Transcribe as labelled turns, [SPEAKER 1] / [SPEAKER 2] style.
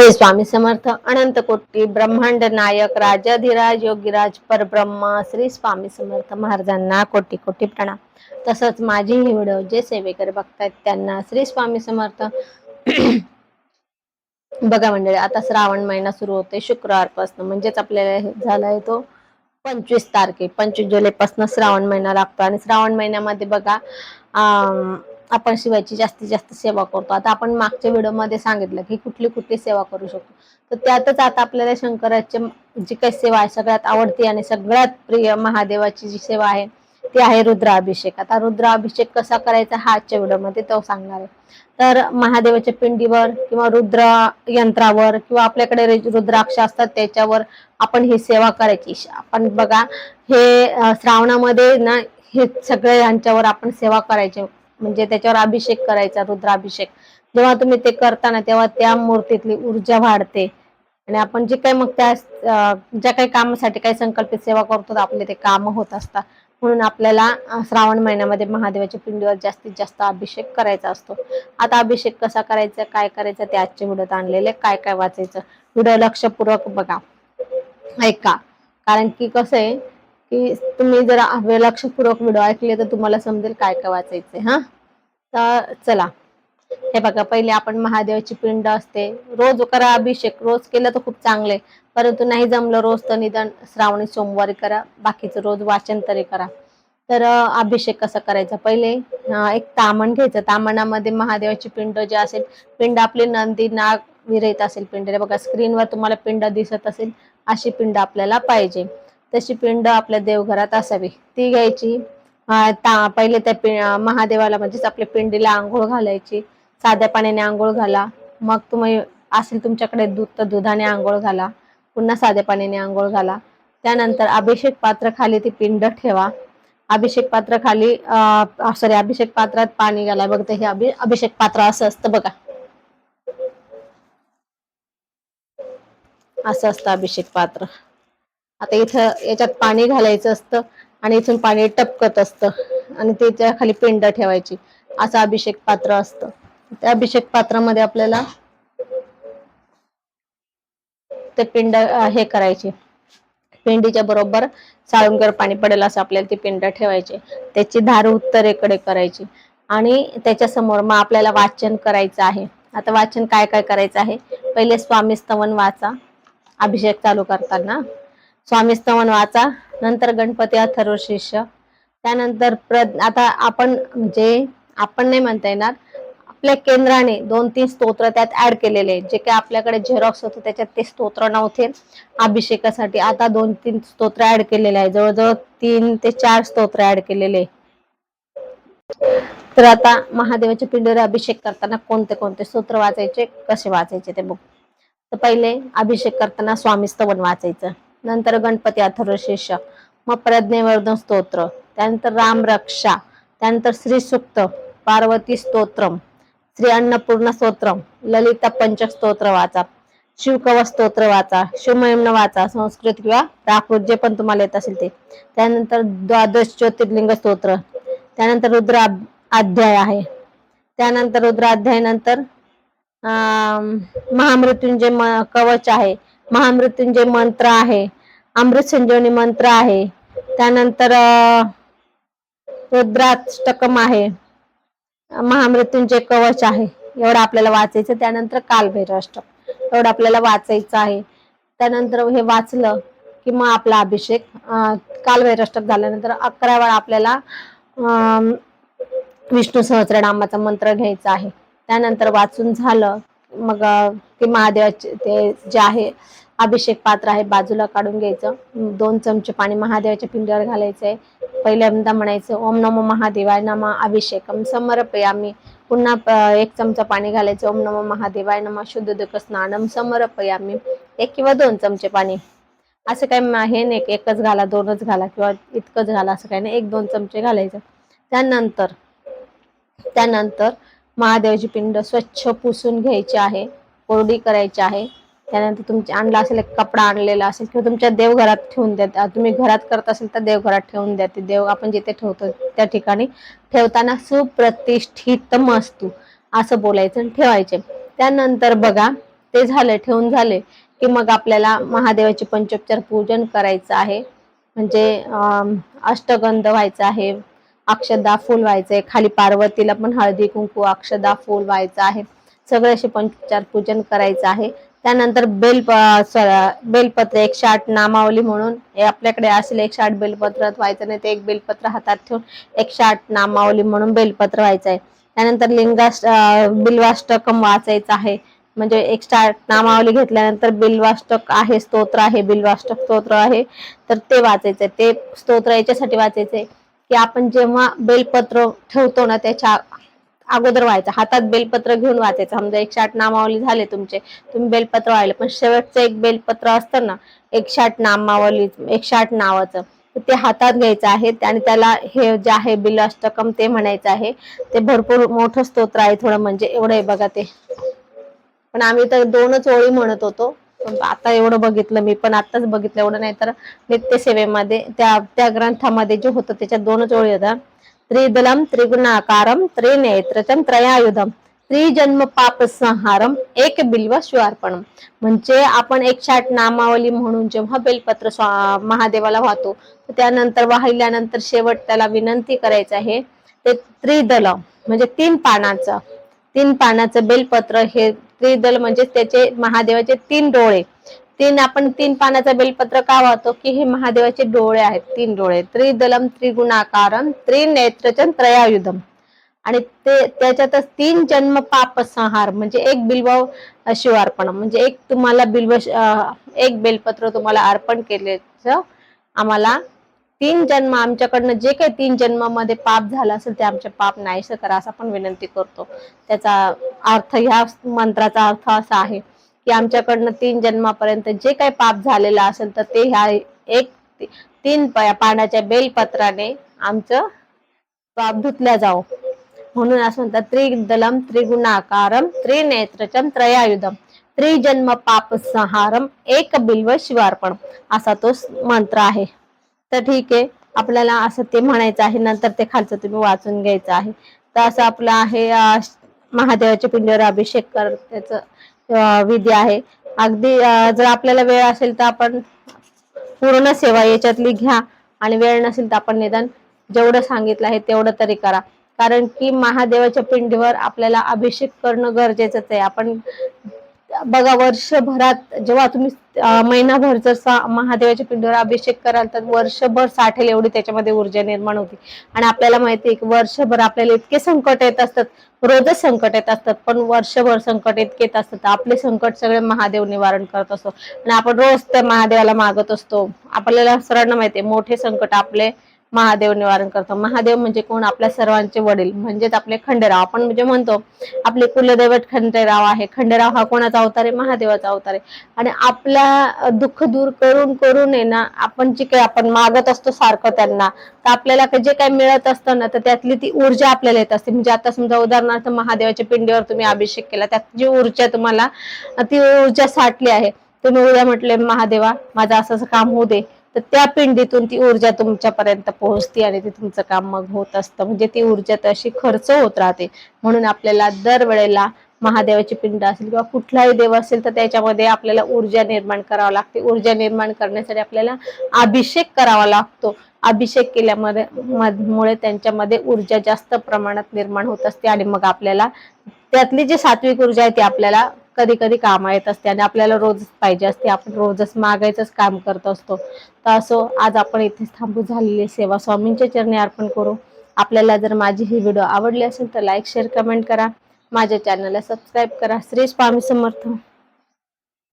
[SPEAKER 1] श्री स्वामी समर्थ अनंत कोटी ब्रह्मांड नायक राजाधिराज योगीराज परब्रह्म श्री स्वामी समर्थ महाराजांना कोटी कोटी प्रणाम. तसंच माझी ही व्हिडिओ जे सेवेकरी बघतायत त्यांना श्री स्वामी समर्थ. बघा मंडळी आता श्रावण महिना सुरू होते शुक्रवारपासून म्हणजेच आपल्याला हे झालाय तो पंचवीस तारखे पंचवीस जुलैपासून श्रावण महिना लागतो. आणि श्रावण महिन्यामध्ये बघा आपण शिवायची जास्तीत जास्त सेवा करतो. आता आपण मागच्या व्हिडिओमध्ये सांगितलं की कुठली कुठली सेवा करू शकतो. तर त्यातच आता आपल्याला शंकराची जी काही सेवा आहे सगळ्यात आवडती आणि सगळ्यात प्रिय महादेवाची जी सेवा आहे ती आहे रुद्राभिषेक. आता रुद्राभिषेक कसा करायचा हा आजच्या व्हिडिओमध्ये तो सांगणार आहे. तर महादेवाच्या पिंडीवर किंवा रुद्र यंत्रावर किंवा आपल्याकडे रुद्राक्ष असतात त्याच्यावर आपण ही सेवा करायची. आपण बघा हे श्रावणामध्ये ना हे सगळे यांच्यावर आपण सेवा करायची. म्हणजे त्याच्यावर अभिषेक करायचा रुद्राभिषेक. जेव्हा तुम्ही ते करताना तेव्हा त्या मूर्तीतली ऊर्जा वाढते. आणि आपण जे काही मग त्या ज्या काही कामासाठी काही संकल्पित सेवा करतो आपले ते काम होत असतात. म्हणून आपल्याला श्रावण महिन्यामध्ये महादेवाच्या पिंडीवर जास्तीत जास्त अभिषेक करायचा असतो. आता अभिषेक कसा करायचा काय करायचं ते आजच्या व्हिडिओत आणलेले काय काय वाचायचं व्हिडिओ लक्षपूर्वक बघा. ऐका. कारण की कसं आहे की तुम्ही जर लक्षपूर्वक व्हिडिओ ऐकले तर तुम्हाला समजेल काय काय वाचायचंय हा? तर चला. हे बघा पहिले आपण महादेवाची पिंड असते. रोज करा अभिषेक. रोज केलं तर खूप चांगले परंतु नाही जमलं रोज तर निदान श्रावणी सोमवारी करा. बाकीचं रोज वाचन तरी करा. तर अभिषेक कसा करायचा? पहिले एक तामण घ्यायचं. तामणामध्ये महादेवाची पिंड जे असेल पिंड आपली नंदी नाग विरहित असेल पिंड बघा स्क्रीनवर तुम्हाला पिंड दिसत असेल अशी पिंड आपल्याला पाहिजे. तशी पिंड आपल्या देवघरात असावी. ती घ्यायची. पहिले त्या पि- महादेवाला म्हणजेच आपल्या पिंडीला आंघोळ घालायची. साध्या पाण्याने आंघोळ घाला. मग तुम्ही असेल तुमच्याकडे दूध तर दुधाने आंघोळ घाला. पुन्हा साध्या पाण्याने आंघोळ घाला. त्यानंतर अभिषेक पात्र खाली ती पिंड ठेवा. अभिषेक पात्र खाली सॉरी अभिषेक पात्रात पाणी घाला. बघते हे अभिषेक पात्र असं असतं बघा. असं असतं अभिषेक पात्र. आता इथं याच्यात पाणी घालायचं असतं आणि इथून पाणी टपकत असतं आणि त्याच्याखाली पिंड ठेवायची. असं अभिषेक पात्र असतं. त्या अभिषेक पात्रामध्ये आपल्याला ते पिंड हे करायची. पिंडीच्या बरोबर साळुंगर पाणी पडेल असं आपल्याला ती पिंड ठेवायची. त्याची धार उत्तरेकडे करायची. आणि त्याच्यासमोर मग आपल्याला वाचन करायचं आहे. आता वाचन काय काय करायचं आहे? पहिले स्वामी स्तवन वाचा. अभिषेक चालू करताना. स्वामी स्तवन वाचा नंतर गणपती अथर्व शिष्य. त्यानंतर प्र आता आपण म्हणजे आपण नाही म्हणता येणार आपल्या केंद्राने दोन तीन स्तोत्र त्यात ऍड केलेले आहेत. जे काही आपल्याकडे झेरॉक्स होते त्याच्यात ते स्तोत्र नव्हते. अभिषेकासाठी आता दोन तीन स्तोत्र ऍड केलेले आहे जवळजवळ तीन ते चार स्तोत्र ऍड केलेले आहे. तर आता महादेवाच्या पिंडीवर अभिषेक करताना कोणते कोणते स्तोत्र वाचायचे कसे वाचायचे ते बघ. तर पहिले अभिषेक करताना स्वामी स्तवन वाचायचं. नंतर गणपती अथर्वशीर्ष मग प्रज्ञेवर्धन स्तोत्र त्यानंतर राम रक्षा त्यानंतर श्री सुक्त पार्वती स्तोत्रम श्री अन्नपूर्ण स्तोत्रम ललिता पंचस्तोत्र वाचा शिवकव स्तोत्र वाचा शिवमयम्न वाचा संस्कृत किंवा प्राकृत जे पण तुम्हाला येत असेल ते. त्यानंतर द्वादश ज्योतिर्लिंग स्तोत्र त्यानंतर रुद्र अध्याय आहे. त्यानंतर रुद्राध्याय नंतर अं, महामृत्युंजय म- कवच आहे. महामृत्युंजय मंत्र आहे अमृत संजीवनी मंत्र आहे त्यानंतर रुद्राष्टकम आहे महामृत्युंजय कवच आहे एवढं आपल्याला वाचायचं त्यानंतर कालभैराष्टक एवढं आपल्याला वाचायचं आहे. त्यानंतर हे वाचलं की मग आपला अभिषेक कालभैराष्टक झाल्यानंतर अकरा वेळा आपल्याला विष्णू सहस्रनामाचा मंत्र घ्यायचा आहे. त्यानंतर वाचून झालं मग ते महादेवाचे ते जे आहे अभिषेक पात्र आहे बाजूला काढून घ्यायचं. दोन चमचे पाणी महादेवाच्या पिंडीवर घालायचं आहे पहिल्यांदा म्हणायचं ओम नमो महादेवाय नमा अभिषेकम समर्पयामी. पुन्हा एक चमचा पाणी घालायचं ओम नमो महादेवाय नमा शुद्ध दुःख स्नानम समर्पयामी. एक किंवा दोन चमचे पाणी. असं काही हे नाही की एकच घाला दोनच घाला किंवा इतकंच घाला असं काही नाही. एक दोन चमचे घालायचं. त्यानंतर त्यानंतर महादेवाची पिंड स्वच्छ पुसून घ्यायची आहे. कोरडी करायची आहे. त्यानंतर तुमचे आणला असेल एक कपडा आणलेला असेल किंवा तुमच्या देवघरात ठेवून द्या तुम्ही घरात करत असेल तर देवघरात ठेवून द्या. ते देव आपण जिथे ठेवतो त्या ठिकाणी ठेवताना सुप्रतिष्ठित मस्तू असं बोलायचं आणि ठेवायचे. त्यानंतर बघा ते झालं ठेवून झाले की मग आपल्याला महादेवाचे पंचोपचार पूजन करायचं आहे. म्हणजे अष्टगंध व्हायचं आहे अक्षदा फूल आहे खाली पार्वतीला पण हळदी कुंकू अक्षदा फूल व्हायचं आहे. सगळे असे पंचोपचार पूजन करायचं आहे. त्यानंतर बेल स- बेलपत्र एकशे आठ नामावली म्हणून. हे आपल्याकडे असेल एकशे आठ बेलपत्र व्हायचं नाही ते एक बेलपत्र हातात ठेवून एकशे आठ नामावली म्हणून बेलपत्र व्हायचं आहे. त्यानंतर लिंगाष्ट बिल्वाष्टकम वाचायचं आहे. म्हणजे एकशे आठ नामावली घेतल्यानंतर बिल्वाष्टक आहे स्तोत्र आहे बिल्वाष्टक स्तोत्र आहे. तर ते वाचायचंय. ते स्तोत्र याच्यासाठी वाचायचंय की आपण जेव्हा बेलपत्र ठेवतो ना त्याच्या अगोदर व्हायचं. हातात बेलपत्र घेऊन वाचायचं. समजा एकशे आठ नामावली झाले तुमचे तुम्ही बेलपत्र वाहिले. पण शेवटचं एक बेलपत्र असतं ना एकशे आठ नामावली एकशे आठ नावाचं ते हातात घ्यायचं आहे. आणि त्याला हे जे आहे बिल अष्टकम ते म्हणायचं आहे. ते भरपूर मोठं स्तोत्र आहे थोडं. म्हणजे एवढं आहे बघा ते. पण आम्ही तर दोनच ओळी म्हणत होतो. आता एवढं बघितलं मी. पण आताच बघितलं एवढं नाही तर नित्यसेवेमध्ये त्या त्या ग्रंथामध्ये जे होतं त्याच्यात दोनच ओळी होत्या. त्रिदलम त्रिगुणाकारम त्रिनेत्रचम त्रयायुधम त्रिजन्म पाप संहारम एक बिल्व शिवार्पणम म्हणजे आपण एक शाट नामावली म्हणून जेव्हा बेलपत्र महादेवाला वाहतो त्यानंतर वाहिल्यानंतर शेवट त्याला विनंती करायचं आहे ते त्रिदल म्हणजे तीन पानाचं. तीन पानाचं बेलपत्र हे त्रिदल म्हणजे त्याचे महादेवाचे तीन डोळे. तीन आपण तीन पानाचा बेलपत्र का वाहतो की हे महादेवाचे डोळे आहेत तीन डोळे. त्रिदलम त्रिगुणाकारम त्रिनेत्रचन त्रयायुधम. आणि ते त्याच्यातच तीन जन्म पाप संहार म्हणजे एक बिल्व शिवार्पण म्हणजे एक तुम्हाला बिल्व एक बेलपत्र तुम्हाला अर्पण केल्याचं आम्हाला तीन जन्म आमच्याकडनं जे काही तीन जन्मामध्ये पाप झालं असेल ते आमचे पाप नाहीस करा असं आपण विनंती करतो. त्याचा अर्थ ह्या मंत्राचा अर्थ असा आहे की आमच्याकडनं तीन जन्मापर्यंत जे काही पाप झालेलं असेल तर ते ह्या एक तीन पाण्याच्या बेलपत्राने आमचं पाप धुतल्या जावं. म्हणून असं म्हणतात त्रिदलम त्रिगुणाकारम त्रिनेत्रचम त्रयायुधम त्रिजन्म पाप संहारम एक बिल्व शिवार्पण. असा तो मंत्र आहे. तर ठीक आहे. आपल्याला असं ते म्हणायचं आहे. नंतर ते खालचं तुम्ही वाचून घ्यायचं आहे. तर असं आपलं आहे महादेवाच्या पिंडीवर अभिषेक कर त्याचं विधी आहे. अगदी जर आपल्याला वेळ असेल तर आपण पूर्ण सेवा याच्यातली घ्या आणि वेळ नसेल तर आपण निदान जेवढं सांगितलं आहे तेवढं तरी करा. कारण की महादेवाच्या पिंडीवर आपल्याला अभिषेक करणं गरजेचंच आहे. आपण बघा वर्षभरात जेव्हा तुम्ही महिनाभर जर सा- महादेवाच्या पिंडीवर अभिषेक कराल तर वर्षभर साठेल एवढी त्याच्यामध्ये ऊर्जा निर्माण होती. आणि आपल्याला माहिती आहे की वर्षभर आपल्याला इतके संकट येत असतात रोजच संकट येत असतात पण वर्षभर संकट इतके येत असतात आपले संकट सगळे महादेव निवारण करत असतो. आणि आपण रोज त्या महादेवाला मागत असतो. आपल्याला सर्वांना माहिती आहे मोठे संकट आपले महादेव निवारण करतो. महादेव म्हणजे कोण? आपल्या सर्वांचे वडील म्हणजेच आपले खंडेराव. आपण म्हणजे म्हणतो आपले कुलदैवत खंडेराव आहे. खंडेराव हा कोणाचा अवतार आहे? महादेवाचा अवतार आहे. आणि आपल्या दुःख दूर करून करून आहे ना आपण जे काही आपण मागत असतो सारखं त्यांना तर आपल्याला काही जे काही मिळत असतं ना तर त्यातली ती ऊर्जा आपल्याला येत असते. म्हणजे आता समजा उदाहरणार्थ महादेवाच्या पिंडीवर तुम्ही अभिषेक केला त्यात जी ऊर्जा तुम्हाला ती ऊर्जा साठली आहे. तुम्ही उद्या म्हटले महादेवा माझं असं असं काम होऊ दे. तर त्या पिंडीतून ती ऊर्जा तुमच्यापर्यंत पोहोचते आणि ते तुमचं काम मग होत असतं. म्हणजे ती ऊर्जा तशी खर्च होत राहते. म्हणून आपल्याला दरवेळेला महादेवाची पिंड असेल किंवा कुठलाही देव असेल तर त्याच्यामध्ये आपल्याला ऊर्जा निर्माण करावं लागते. ऊर्जा निर्माण करण्यासाठी आपल्याला अभिषेक करावा लागतो. अभिषेक केल्यामध्ये मुळे त्यांच्यामध्ये ऊर्जा जास्त प्रमाणात निर्माण होत असते आणि मग आपल्याला त्यातली जी सात्विक ऊर्जा आहे ती आपल्याला कधी कधी कामा येत असते आणि आपल्याला रोजच पाहिजे असते. आपण रोजच मागायचंच काम करत असतो. तर असो आज आपण इथेच थांबू झालेली सेवा स्वामींच्या चरणी अर्पण करू. आपल्याला जर माझी ही व्हिडिओ आवडली असेल तर लाईक शेअर कमेंट करा. माझ्या चॅनलला सबस्क्राईब करा. श्री स्वामी समर्थ.